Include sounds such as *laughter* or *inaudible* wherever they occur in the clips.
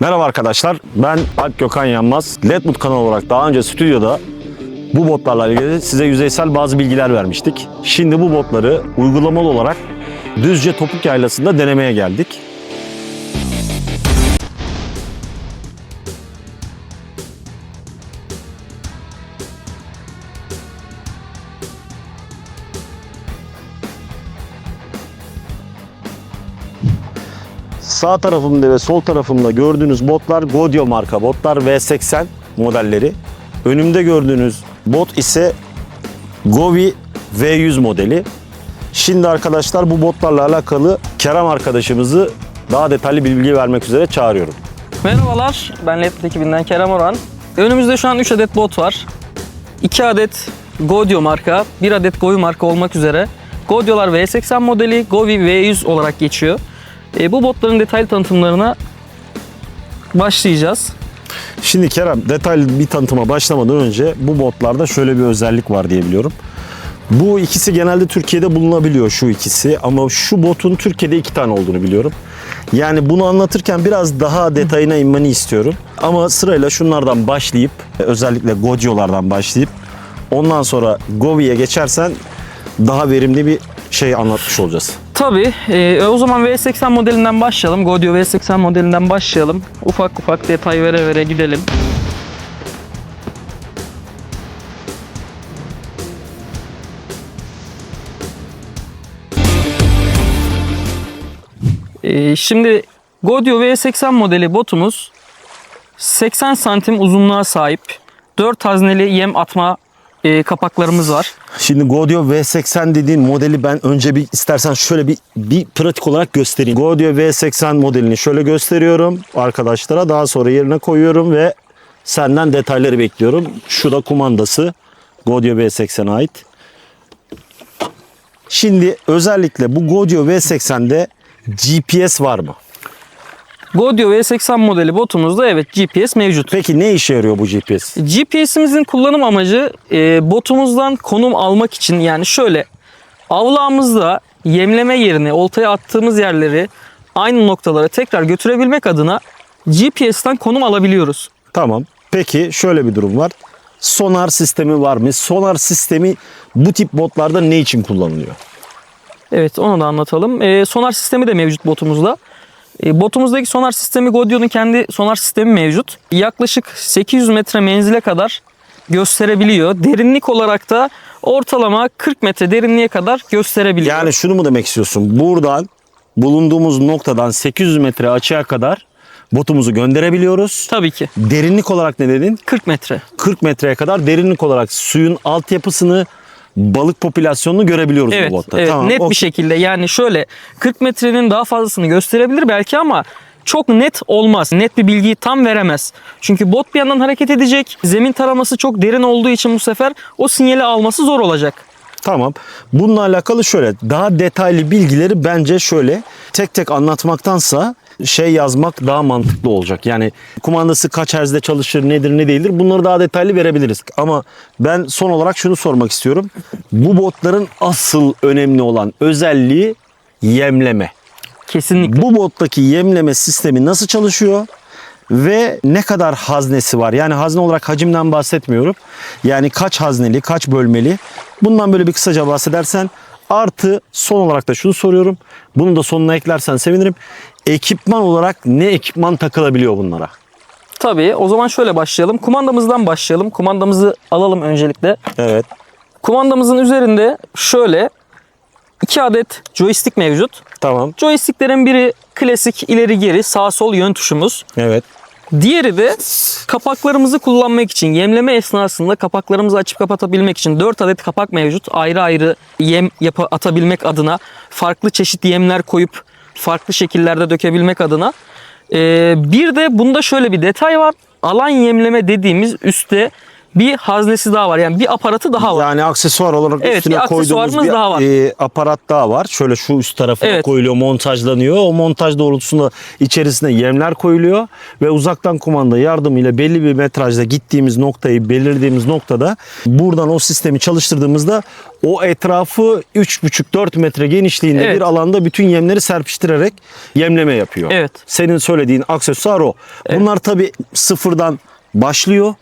Merhaba arkadaşlar. Ben Alp Gökhan Yanmaz. Ledwood kanalı olarak daha önce stüdyoda bu botlarla ilgili size yüzeysel bazı bilgiler vermiştik. Şimdi bu botları uygulamalı olarak Düzce Topuk Yaylası'nda denemeye geldik. Sağ tarafımda ve sol tarafımda gördüğünüz botlar Godio marka botlar V80 modelleri. Önümde gördüğünüz bot ise Govi V100 modeli. Şimdi arkadaşlar bu botlarla alakalı Kerem arkadaşımızı daha detaylı bilgi vermek üzere çağırıyorum. Merhabalar, ben Ledwood ekibinden Kerem Orhan. Önümüzde şu an 3 adet bot var. 2 adet Godio marka, 1 adet Govi marka olmak üzere. Godio'lar V80 modeli, Govi V100 olarak geçiyor. E, bu botların detaylı tanıtımlarına başlayacağız. Şimdi Kerem detaylı bir tanıtıma başlamadan önce bu botlarda şöyle bir özellik var diye biliyorum. Bu ikisi genelde Türkiye'de bulunabiliyor şu ikisi ama şu botun Türkiye'de iki tane olduğunu biliyorum. Yani bunu anlatırken biraz daha detayına inmeni istiyorum. Ama sırayla şunlardan başlayıp özellikle Gogio'lardan başlayıp ondan sonra Govi'ye geçersen daha verimli bir şey anlatmış olacağız. Tabii, e, o zaman V80 modelinden başlayalım. Godio V80 modelinden başlayalım. Ufak ufak detay vere vere gidelim. E, şimdi Godio V80 modeli botumuz 80 santim uzunluğa sahip. 4 hazneli yem atma e, kapaklarımız var. Şimdi Godio V80 dediğin modeli ben önce bir istersen şöyle bir bir pratik olarak göstereyim. Godio V80 modelini şöyle gösteriyorum arkadaşlara. Daha sonra yerine koyuyorum ve senden detayları bekliyorum. Şu da kumandası Godio V80'e ait. Şimdi özellikle bu Godio V80'de GPS var mı? Godio V80 modeli botumuzda evet GPS mevcut. Peki ne işe yarıyor bu GPS? GPS'imizin kullanım amacı e, botumuzdan konum almak için yani şöyle avlağımızda yemleme yerini, oltaya attığımız yerleri aynı noktalara tekrar götürebilmek adına GPS'ten konum alabiliyoruz. Tamam. Peki şöyle bir durum var. Sonar sistemi var mı? Sonar sistemi bu tip botlarda ne için kullanılıyor? Evet onu da anlatalım. E, sonar sistemi de mevcut botumuzda. E, botumuzdaki sonar sistemi Godio'nun kendi sonar sistemi mevcut. Yaklaşık 800 metre menzile kadar gösterebiliyor. Derinlik olarak da ortalama 40 metre derinliğe kadar gösterebiliyor. Yani şunu mu demek istiyorsun? Buradan bulunduğumuz noktadan 800 metre açığa kadar botumuzu gönderebiliyoruz. Tabii ki. Derinlik olarak ne dedin? 40 metre. 40 metreye kadar derinlik olarak suyun altyapısını, balık popülasyonunu görebiliyoruz Evet, bu botta. evet net okey. bir şekilde yani şöyle 40 metrenin daha fazlasını gösterebilir belki ama çok net olmaz. Net bir bilgiyi tam veremez. Çünkü bot bir yandan hareket edecek. Zemin taraması çok derin olduğu için bu sefer o sinyali alması zor olacak. Tamam. Bununla alakalı şöyle daha detaylı bilgileri bence şöyle tek tek anlatmaktansa şey yazmak daha mantıklı olacak. Yani kumandası kaç herzde çalışır, nedir, ne değildir bunları daha detaylı verebiliriz. Ama ben son olarak şunu sormak istiyorum. Bu botların asıl önemli olan özelliği yemleme. Kesinlikle. Bu bottaki yemleme sistemi nasıl çalışıyor? Ve ne kadar haznesi var? Yani hazne olarak hacimden bahsetmiyorum. Yani kaç hazneli, kaç bölmeli? Bundan böyle bir kısaca bahsedersen. Artı son olarak da şunu soruyorum. Bunu da sonuna eklersen sevinirim. Ekipman olarak ne ekipman takılabiliyor bunlara? Tabii o zaman şöyle başlayalım. Kumandamızdan başlayalım. Kumandamızı alalım öncelikle. Evet. Kumandamızın üzerinde şöyle iki adet joystick mevcut. Tamam. Joysticklerin biri klasik ileri geri sağ sol yön tuşumuz. Evet. Diğeri de kapaklarımızı kullanmak için yemleme esnasında kapaklarımızı açıp kapatabilmek için 4 adet kapak mevcut. Ayrı ayrı yem yapı atabilmek adına farklı çeşit yemler koyup farklı şekillerde dökebilmek adına. Ee, bir de bunda şöyle bir detay var. Alan yemleme dediğimiz üstte bir haznesi daha var. Yani bir aparatı daha var. Yani aksesuar olarak Evet, üstüne bir koyduğumuz bir daha var. e, aparat daha var. Şöyle şu üst tarafına Evet. koyuluyor, montajlanıyor. O montaj doğrultusunda içerisine yemler koyuluyor ve uzaktan kumanda yardımıyla belli bir metrajda gittiğimiz noktayı belirlediğimiz noktada buradan o sistemi çalıştırdığımızda o etrafı 3,5-4 metre genişliğinde Evet. bir alanda bütün yemleri serpiştirerek yemleme yapıyor. Evet. Senin söylediğin aksesuar o. Bunlar tabii sıfırdan başlıyor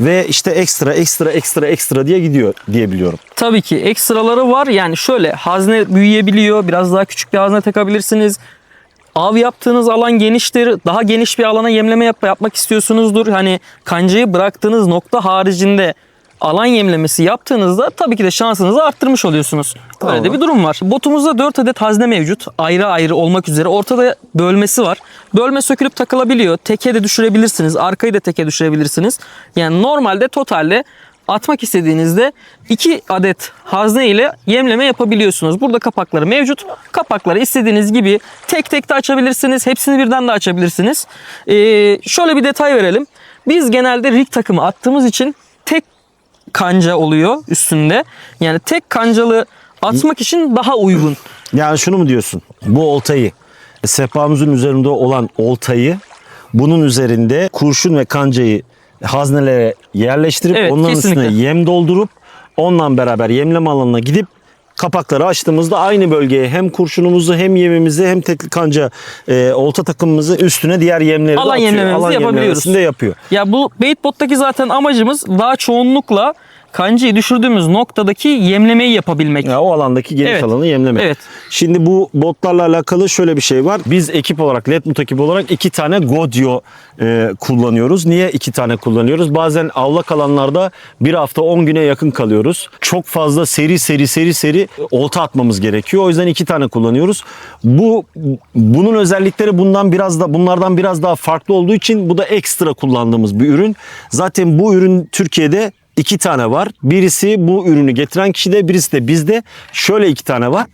ve işte ekstra ekstra ekstra ekstra diye gidiyor diye biliyorum. Tabii ki ekstraları var. Yani şöyle hazne büyüyebiliyor. Biraz daha küçük bir hazne takabilirsiniz. Av yaptığınız alan geniştir. Daha geniş bir alana yemleme yap yapmak istiyorsunuzdur. Hani kancayı bıraktığınız nokta haricinde alan yemlemesi yaptığınızda tabii ki de şansınızı arttırmış oluyorsunuz. Tamam. de bir durum var. Botumuzda 4 adet hazne mevcut. Ayrı ayrı olmak üzere. Ortada bölmesi var. Bölme sökülüp takılabiliyor. Teke de düşürebilirsiniz. Arkayı da teke düşürebilirsiniz. Yani normalde totalde atmak istediğinizde 2 adet hazne ile yemleme yapabiliyorsunuz. Burada kapakları mevcut. Kapakları istediğiniz gibi tek tek de açabilirsiniz. Hepsini birden de açabilirsiniz. Ee, şöyle bir detay verelim. Biz genelde rig takımı attığımız için tek kanca oluyor üstünde. Yani tek kancalı atmak için daha uygun. Yani şunu mu diyorsun? Bu oltayı sehpamızın üzerinde olan oltayı bunun üzerinde kurşun ve kancayı haznelere yerleştirip Evet, onların kesinlikle. üstüne yem doldurup onunla beraber yemleme alanına gidip kapakları açtığımızda aynı bölgeye hem kurşunumuzu hem yemimizi hem tekli kanca e, olta takımımızı üstüne diğer yemleri de Alan atıyor. yemlememizi Alan yapabiliyoruz. yemlemesini de yapıyor. Ya bu baitbot'taki zaten amacımız daha çoğunlukla kancayı düşürdüğümüz noktadaki yemlemeyi yapabilmek. Ya o alandaki geniş Evet. alanı yemlemek. Evet. Şimdi bu botlarla alakalı şöyle bir şey var. Biz ekip olarak, Letmut ekibi olarak iki tane Godio e, kullanıyoruz. Niye iki tane kullanıyoruz? Bazen avlak alanlarda bir hafta 10 güne yakın kalıyoruz. Çok fazla seri seri seri seri olta atmamız gerekiyor. O yüzden iki tane kullanıyoruz. Bu bunun özellikleri bundan biraz da bunlardan biraz daha farklı olduğu için bu da ekstra kullandığımız bir ürün. Zaten bu ürün Türkiye'de iki tane var. Birisi bu ürünü getiren kişide, birisi de bizde. Şöyle iki tane var.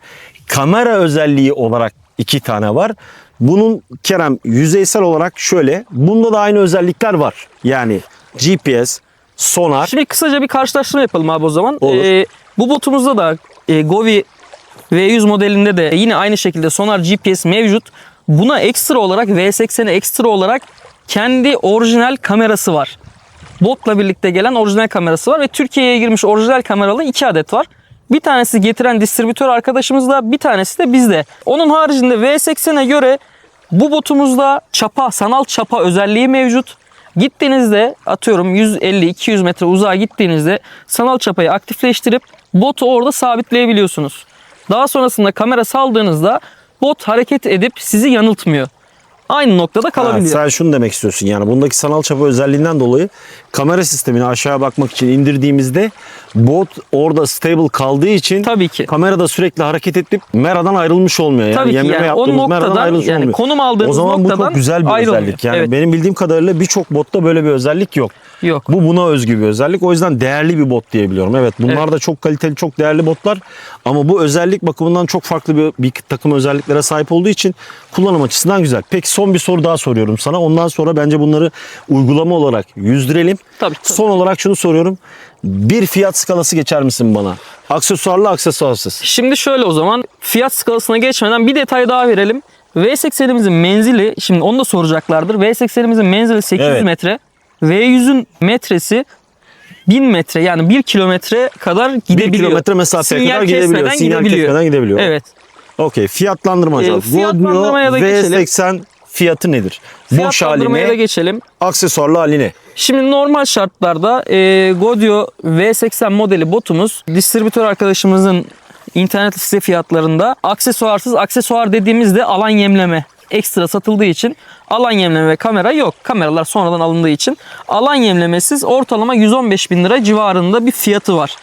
Kamera özelliği olarak iki tane var. Bunun Kerem yüzeysel olarak şöyle. Bunda da aynı özellikler var. Yani GPS, sonar. Şimdi kısaca bir karşılaştırma yapalım abi o zaman. Olur. Ee, bu botumuzda da e, Govi V100 modelinde de yine aynı şekilde sonar GPS mevcut. Buna ekstra olarak V80'e ekstra olarak kendi orijinal kamerası var. Botla birlikte gelen orijinal kamerası var ve Türkiye'ye girmiş orijinal kameralı iki adet var. Bir tanesi getiren distribütör arkadaşımızda, bir tanesi de bizde. Onun haricinde V80'e göre bu botumuzda çapa, sanal çapa özelliği mevcut. Gittiğinizde atıyorum 150-200 metre uzağa gittiğinizde sanal çapayı aktifleştirip botu orada sabitleyebiliyorsunuz. Daha sonrasında kamera saldığınızda bot hareket edip sizi yanıltmıyor. Aynı noktada Ha, kalabiliyor. sen şunu demek istiyorsun yani bundaki sanal çapa özelliğinden dolayı kamera sistemini aşağı bakmak için indirdiğimizde bot orada stable kaldığı için Tabii ki. kamerada sürekli hareket edip meradan ayrılmış olmuyor. Yani Tabii ki yani o yaptığımız meradan noktadan ayrılmış yani olmuyor. konum aldığınız O zaman bu noktadan çok güzel bir ayrılmıyor. özellik. Yani Evet. benim bildiğim kadarıyla birçok botta böyle bir özellik yok. Yok. Bu buna özgü bir özellik. O yüzden değerli bir bot diyebiliyorum. Evet bunlar Evet. da çok kaliteli, çok değerli botlar. Ama bu özellik bakımından çok farklı bir, bir takım özelliklere sahip olduğu için kullanım açısından güzel. Peki son bir soru daha soruyorum sana. Ondan sonra bence bunları uygulama olarak yüzdürelim. Tabii, tabii. Son olarak şunu soruyorum. Bir fiyat skalası geçer misin bana? Aksesuarlı, aksesuarsız. Şimdi şöyle o zaman fiyat skalasına geçmeden bir detay daha verelim. V80'imizin menzili, şimdi onu da soracaklardır. V80'imizin menzili 800 Evet. metre. V100'ün metresi 1000 metre yani 1 kilometre kadar gidebiliyor. kilometre mesafeye Sinyal kadar gidebiliyor. Sinyal kesmeden gidebiliyor. Evet. Okey. Fiyatlandırma Ee, acaba. fiyatlandırmaya da geçelim. V80 fiyatı nedir? Boş Fiyatlandırmaya da haline, geçelim. aksesuarlı haline. Şimdi normal şartlarda e, Godio V80 modeli botumuz distribütör arkadaşımızın internet site fiyatlarında aksesuarsız aksesuar dediğimizde alan yemleme ekstra satıldığı için alan yemleme ve kamera yok. Kameralar sonradan alındığı için alan yemlemesiz ortalama 115 bin lira civarında bir fiyatı var.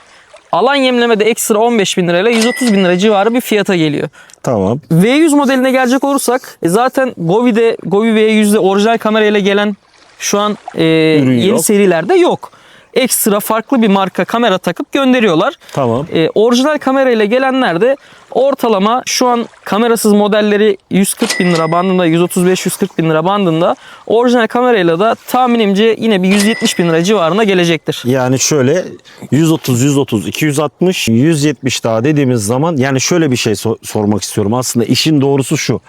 Alan yemleme de ekstra 15 bin lirayla 130 bin lira civarı bir fiyata geliyor. Tamam. V100 modeline gelecek olursak e, zaten Govi'de Govi V100'de orijinal kamerayla gelen şu an e, yeni yok. serilerde yok. Ekstra farklı bir marka kamera takıp gönderiyorlar. Tamam. E, orijinal kamerayla gelenler de ortalama şu an kamerasız modelleri 140 bin lira bandında 135-140 bin lira bandında orijinal kamerayla da tahminimce yine bir 170 bin lira civarına gelecektir. Yani şöyle 130, 130, 260, 170 daha dediğimiz zaman yani şöyle bir şey so- sormak istiyorum. Aslında işin doğrusu şu.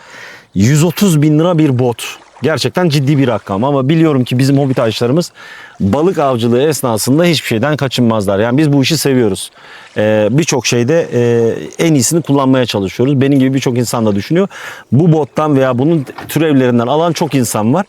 130 bin lira bir bot. Gerçekten ciddi bir rakam ama biliyorum ki bizim hobi taşlarımız balık avcılığı esnasında hiçbir şeyden kaçınmazlar. Yani biz bu işi seviyoruz. Ee, birçok şeyde e, en iyisini kullanmaya çalışıyoruz. Benim gibi birçok insan da düşünüyor. Bu bottan veya bunun türevlerinden alan çok insan var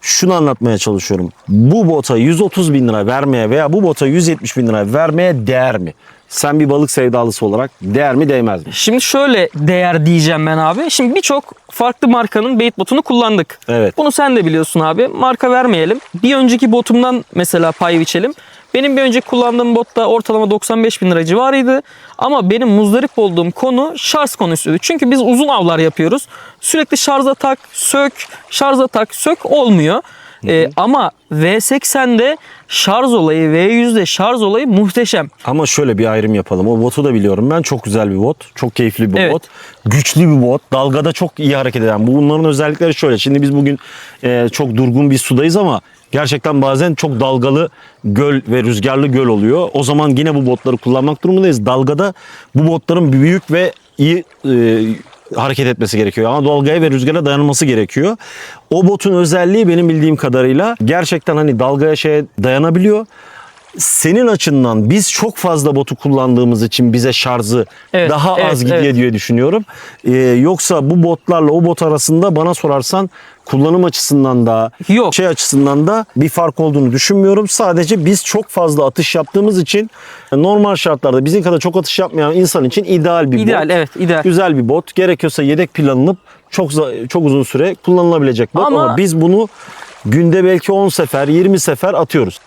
şunu anlatmaya çalışıyorum. Bu bota 130 bin lira vermeye veya bu bota 170 bin lira vermeye değer mi? Sen bir balık sevdalısı olarak değer mi değmez mi? Şimdi şöyle değer diyeceğim ben abi. Şimdi birçok farklı markanın bait botunu kullandık. Evet. Bunu sen de biliyorsun abi. Marka vermeyelim. Bir önceki botumdan mesela pay biçelim. Benim bir önceki kullandığım botta ortalama 95 bin lira civarıydı. Ama benim muzdarip olduğum konu şarj konusuydu. Çünkü biz uzun avlar yapıyoruz. Sürekli şarja tak, sök, şarja tak, sök olmuyor. Ee, ama V80'de şarj olayı, V100'de şarj olayı muhteşem. Ama şöyle bir ayrım yapalım. O botu da biliyorum ben. Çok güzel bir bot. Çok keyifli bir Evet. bot. Güçlü bir bot. Dalgada çok iyi hareket eden. Bunların özellikleri şöyle. Şimdi biz bugün e, çok durgun bir sudayız ama gerçekten bazen çok dalgalı göl ve rüzgarlı göl oluyor. O zaman yine bu botları kullanmak durumundayız. Dalgada bu botların büyük ve iyi e, hareket etmesi gerekiyor. Ama dalgaya ve rüzgara dayanması gerekiyor. O botun özelliği benim bildiğim kadarıyla gerçekten hani dalgaya şeye dayanabiliyor senin açından biz çok fazla botu kullandığımız için bize şarjı Evet, daha evet, az gidiyor evet. diye düşünüyorum. Ee, yoksa bu botlarla o bot arasında bana sorarsan kullanım açısından da Yok. şey açısından da bir fark olduğunu düşünmüyorum. Sadece biz çok fazla atış yaptığımız için normal şartlarda bizim kadar çok atış yapmayan insan için ideal bir İdeal bot. evet ideal. Güzel bir bot. Gerekiyorsa yedek planlanıp çok çok uzun süre kullanılabilecek bot ama, Ama- biz bunu günde belki 10 sefer, 20 sefer atıyoruz.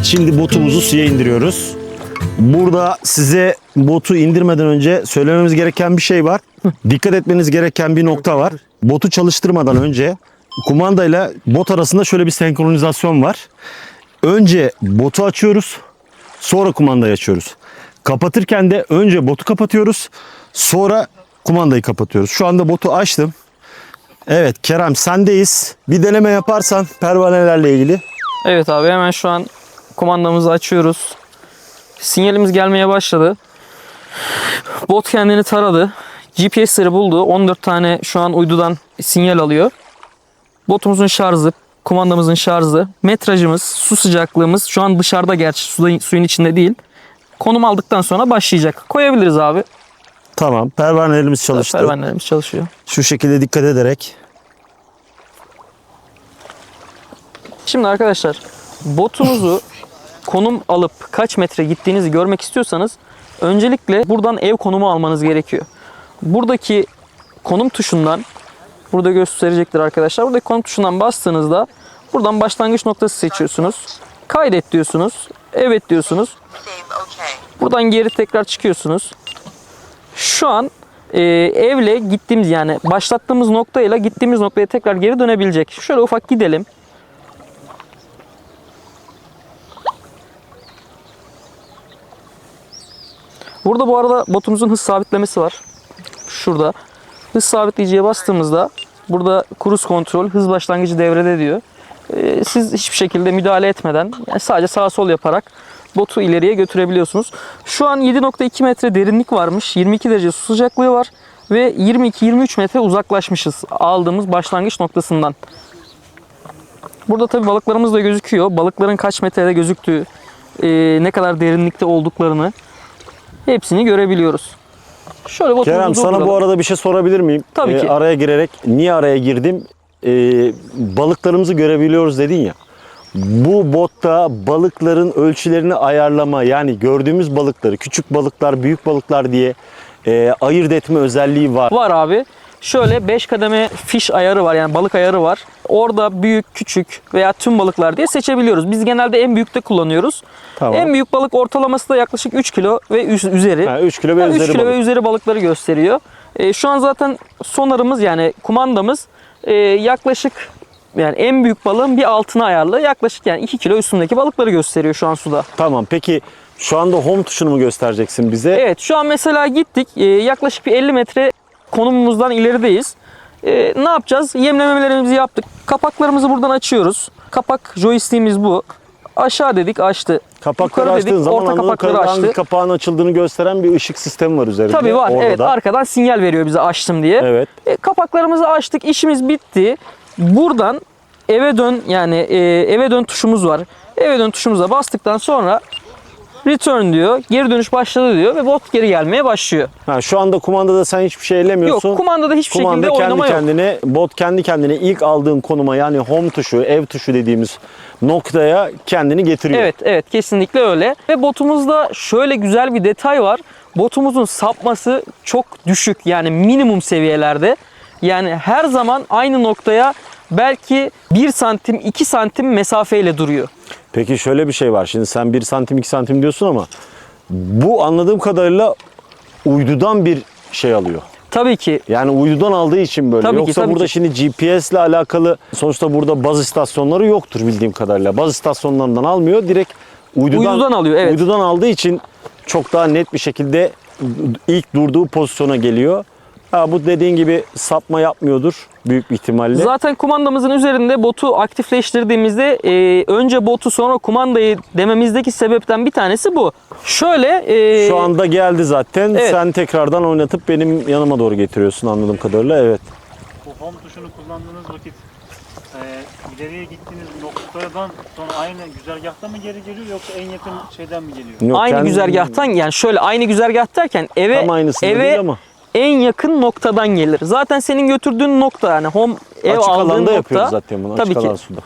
Evet şimdi botumuzu suya indiriyoruz. Burada size botu indirmeden önce söylememiz gereken bir şey var. Dikkat etmeniz gereken bir nokta var. Botu çalıştırmadan önce kumandayla bot arasında şöyle bir senkronizasyon var. Önce botu açıyoruz. Sonra kumandayı açıyoruz. Kapatırken de önce botu kapatıyoruz. Sonra kumandayı kapatıyoruz. Şu anda botu açtım. Evet Kerem sendeyiz. Bir deneme yaparsan pervanelerle ilgili. Evet abi hemen şu an kumandamızı açıyoruz. Sinyalimiz gelmeye başladı. Bot kendini taradı. GPS'leri buldu. 14 tane şu an uydudan sinyal alıyor. Botumuzun şarjı, kumandamızın şarjı, metrajımız, su sıcaklığımız şu an dışarıda gerçi suyun, suyun içinde değil. Konum aldıktan sonra başlayacak. Koyabiliriz abi. Tamam pervanelerimiz çalıştı. Pervanelerimiz çalışıyor. Şu şekilde dikkat ederek Şimdi arkadaşlar botunuzu konum alıp kaç metre gittiğinizi görmek istiyorsanız öncelikle buradan ev konumu almanız gerekiyor. Buradaki konum tuşundan burada gösterecektir arkadaşlar. Buradaki konum tuşundan bastığınızda buradan başlangıç noktası seçiyorsunuz. Kaydet diyorsunuz. Evet diyorsunuz. Buradan geri tekrar çıkıyorsunuz. Şu an e, evle gittiğimiz yani başlattığımız noktayla gittiğimiz noktaya tekrar geri dönebilecek. Şöyle ufak gidelim. Burada bu arada botumuzun hız sabitlemesi var. Şurada. Hız sabitleyiciye bastığımızda burada cruise kontrol hız başlangıcı devrede diyor. Ee, siz hiçbir şekilde müdahale etmeden sadece sağ sol yaparak botu ileriye götürebiliyorsunuz. Şu an 7.2 metre derinlik varmış. 22 derece su sıcaklığı var ve 22-23 metre uzaklaşmışız aldığımız başlangıç noktasından. Burada tabi balıklarımız da gözüküyor. Balıkların kaç metrede gözüktüğü, e, ne kadar derinlikte olduklarını hepsini görebiliyoruz. Şöyle botumuzu Kerem sana bu arada bir şey sorabilir miyim? Tabii Ee, ki. araya girerek niye araya girdim? Ee, balıklarımızı görebiliyoruz dedin ya. Bu botta balıkların ölçülerini ayarlama yani gördüğümüz balıkları küçük balıklar büyük balıklar diye e, ayırt etme özelliği var. Var abi. Şöyle 5 kademe fiş ayarı var yani balık ayarı var. Orada büyük, küçük veya tüm balıklar diye seçebiliyoruz. Biz genelde en büyükte kullanıyoruz. Tamam. En büyük balık ortalaması da yaklaşık 3 kilo ve üz- üzeri. Ha, 3 kilo ve Yani üzeri kilo balık. ve üzeri balıkları gösteriyor. E, şu an zaten sonarımız yani kumandamız e, yaklaşık yani en büyük balığın bir altına ayarlı. Yaklaşık yani 2 kilo üstündeki balıkları gösteriyor şu an suda. Tamam peki şu anda home tuşunu mu göstereceksin bize? Evet şu an mesela gittik e, yaklaşık bir 50 metre konumumuzdan ilerideyiz. E, ne yapacağız? Yemlemelerimizi yaptık. Kapaklarımızı buradan açıyoruz. Kapak joystick'imiz bu. Aşağı dedik açtı. Kapakları Yukarı açtığın dedik, zaman orta kapakları hangi açtı. kapağın açıldığını gösteren bir ışık sistemi var üzerinde. Tabii var. Orada evet da. arkadan sinyal veriyor bize açtım diye. Evet. E, kapaklarımızı açtık, işimiz bitti. Buradan eve dön yani e, eve dön tuşumuz var. Eve dön tuşumuza bastıktan sonra return diyor. Geri dönüş başladı diyor ve bot geri gelmeye başlıyor. Ha, şu anda kumandada sen hiçbir şey ellemiyorsun. Yok kumandada hiçbir Kumanda şekilde kendi oynama yok. kendine, bot kendi kendine ilk aldığın konuma yani home tuşu, ev tuşu dediğimiz noktaya kendini getiriyor. Evet evet kesinlikle öyle. Ve botumuzda şöyle güzel bir detay var. Botumuzun sapması çok düşük yani minimum seviyelerde. Yani her zaman aynı noktaya belki 1 santim 2 santim mesafeyle duruyor. Peki şöyle bir şey var. Şimdi sen 1 santim 2 santim diyorsun ama bu anladığım kadarıyla uydudan bir şey alıyor. Tabii ki Yani uydudan aldığı için böyle. Tabii ki, Yoksa tabii burada ki. şimdi GPS ile alakalı sonuçta burada baz istasyonları yoktur bildiğim kadarıyla. Baz istasyonlarından almıyor. Direkt uydudan, Uydudan alıyor, evet. Uydudan aldığı için çok daha net bir şekilde ilk durduğu pozisyona geliyor. Ha, bu dediğin gibi sapma yapmıyordur büyük bir ihtimalle. Zaten kumandamızın üzerinde botu aktifleştirdiğimizde e, önce botu sonra kumandayı dememizdeki sebepten bir tanesi bu. Şöyle e, Şu anda geldi zaten. Evet. Sen tekrardan oynatıp benim yanıma doğru getiriyorsun anladığım kadarıyla. Evet. Bu home tuşunu kullandığınız vakit e, ileriye gittiğiniz noktadan sonra aynı güzergahta mı geri geliyor yoksa en yakın şeyden mi geliyor? Yok, aynı kendi- güzergahtan yani şöyle aynı güzergah derken eve Tam eve değil ama. En yakın noktadan gelir. Zaten senin götürdüğün nokta yani home ev Açık aldığın alanda nokta. yapıyoruz zaten bunu. Açık tabii ki. alan suda.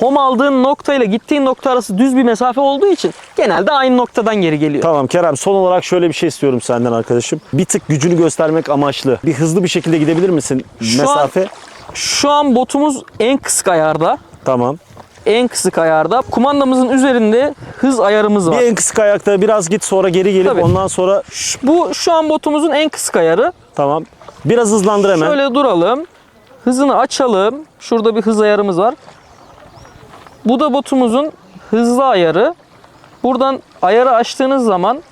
Home aldığın nokta ile gittiğin nokta arası düz bir mesafe olduğu için genelde aynı noktadan geri geliyor. Tamam Kerem son olarak şöyle bir şey istiyorum senden arkadaşım. Bir tık gücünü göstermek amaçlı. Bir hızlı bir şekilde gidebilir misin Şu mesafe? Şu an botumuz en kısık ayarda. Tamam. En kısık ayarda. Kumandamızın üzerinde hız ayarımız var. Bir en kısık ayakta biraz git sonra geri gelip Tabii. ondan sonra Ş- Bu şu an botumuzun en kısık ayarı. tamam. Biraz hızlandır hemen. Şöyle duralım. Hızını açalım. Şurada bir hız ayarımız var. Bu da botumuzun hızlı ayarı. Buradan ayarı açtığınız zaman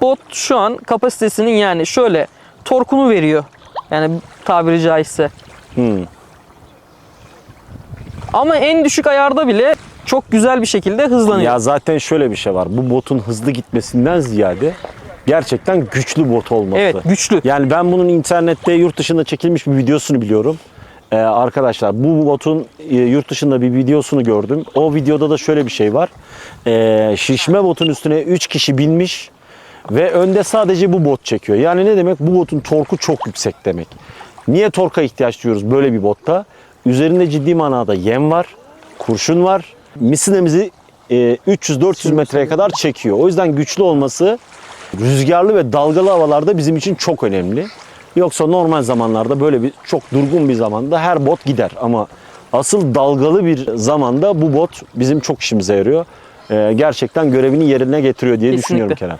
bot şu an kapasitesinin yani şöyle torkunu veriyor. Yani tabiri caizse. Hmm. Ama en düşük ayarda bile çok güzel bir şekilde hızlanıyor. Ya zaten şöyle bir şey var. Bu botun hızlı gitmesinden ziyade gerçekten güçlü bot olması. Evet güçlü. Yani ben bunun internette yurt dışında çekilmiş bir videosunu biliyorum. Ee, arkadaşlar bu botun e, yurt dışında bir videosunu gördüm. O videoda da şöyle bir şey var. Ee, şişme botun üstüne 3 kişi binmiş ve önde sadece bu bot çekiyor. Yani ne demek? Bu botun torku çok yüksek demek. Niye torka ihtiyaç duyuyoruz böyle bir botta? Üzerinde ciddi manada yem var, kurşun var. Misinemizi e, 300-400 metreye kadar çekiyor. O yüzden güçlü olması rüzgarlı ve dalgalı havalarda bizim için çok önemli. Yoksa normal zamanlarda böyle bir çok durgun bir zamanda her bot gider ama asıl dalgalı bir zamanda bu bot bizim çok işimize yarıyor. Ee, gerçekten görevini yerine getiriyor diye Kesinlikle. düşünüyorum Kerem.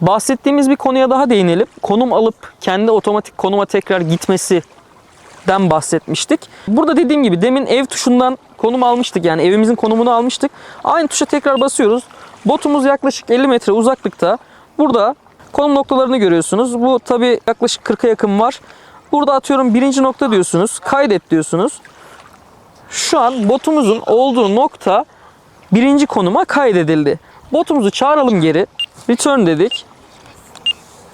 Bahsettiğimiz bir konuya daha değinelim. Konum alıp kendi otomatik konuma tekrar gitmesinden bahsetmiştik. Burada dediğim gibi demin ev tuşundan konum almıştık. Yani evimizin konumunu almıştık. Aynı tuşa tekrar basıyoruz. Botumuz yaklaşık 50 metre uzaklıkta. Burada konum noktalarını görüyorsunuz. Bu tabi yaklaşık 40'a yakın var. Burada atıyorum birinci nokta diyorsunuz. Kaydet diyorsunuz. Şu an botumuzun olduğu nokta birinci konuma kaydedildi. Botumuzu çağıralım geri. Return dedik.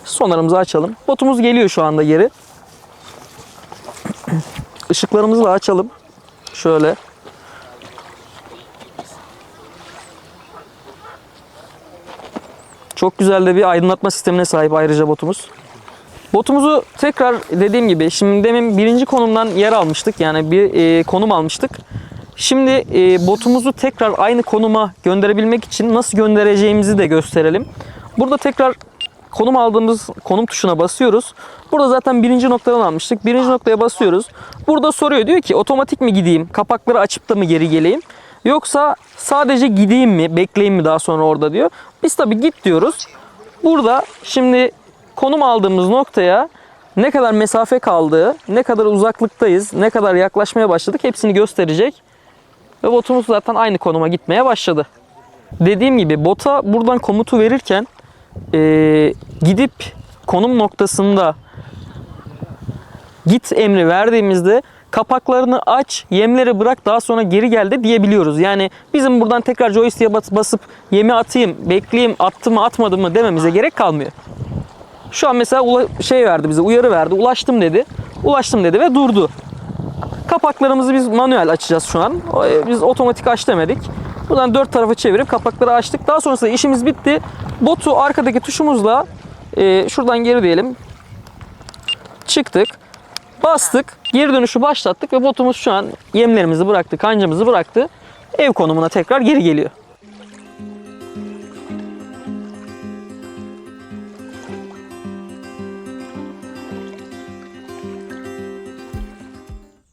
Sonarımızı açalım. Botumuz geliyor şu anda geri. *clears throat* Işıklarımızı da açalım. Şöyle. Çok güzel de bir aydınlatma sistemine sahip ayrıca botumuz. Botumuzu tekrar dediğim gibi şimdi demin birinci konumdan yer almıştık. Yani bir e, konum almıştık. Şimdi e, botumuzu tekrar aynı konuma gönderebilmek için nasıl göndereceğimizi de gösterelim. Burada tekrar konum aldığımız konum tuşuna basıyoruz. Burada zaten birinci noktadan almıştık. Birinci noktaya basıyoruz. Burada soruyor diyor ki otomatik mi gideyim? Kapakları açıp da mı geri geleyim? Yoksa sadece gideyim mi? Bekleyeyim mi daha sonra orada diyor. Biz tabii git diyoruz. Burada şimdi konum aldığımız noktaya ne kadar mesafe kaldığı, ne kadar uzaklıktayız, ne kadar yaklaşmaya başladık hepsini gösterecek. Ve botumuz zaten aynı konuma gitmeye başladı. Dediğim gibi bota buradan komutu verirken eee, gidip konum noktasında git emri verdiğimizde kapaklarını aç, yemleri bırak daha sonra geri gel de diyebiliyoruz. Yani bizim buradan tekrar joystick'e bas- basıp yemi atayım, bekleyeyim, attı mı atmadı mı dememize gerek kalmıyor. Şu an mesela şey verdi bize, uyarı verdi. Ulaştım dedi. Ulaştım dedi ve durdu. Kapaklarımızı biz manuel açacağız şu an. E, Biz otomatik aç demedik. Buradan dört tarafı çevirip kapakları açtık. Daha sonrasında işimiz bitti. Botu arkadaki tuşumuzla e, şuradan geri diyelim. Çıktık. Bastık. Geri dönüşü başlattık ve botumuz şu an yemlerimizi bıraktı, kancamızı bıraktı. Ev konumuna tekrar geri geliyor.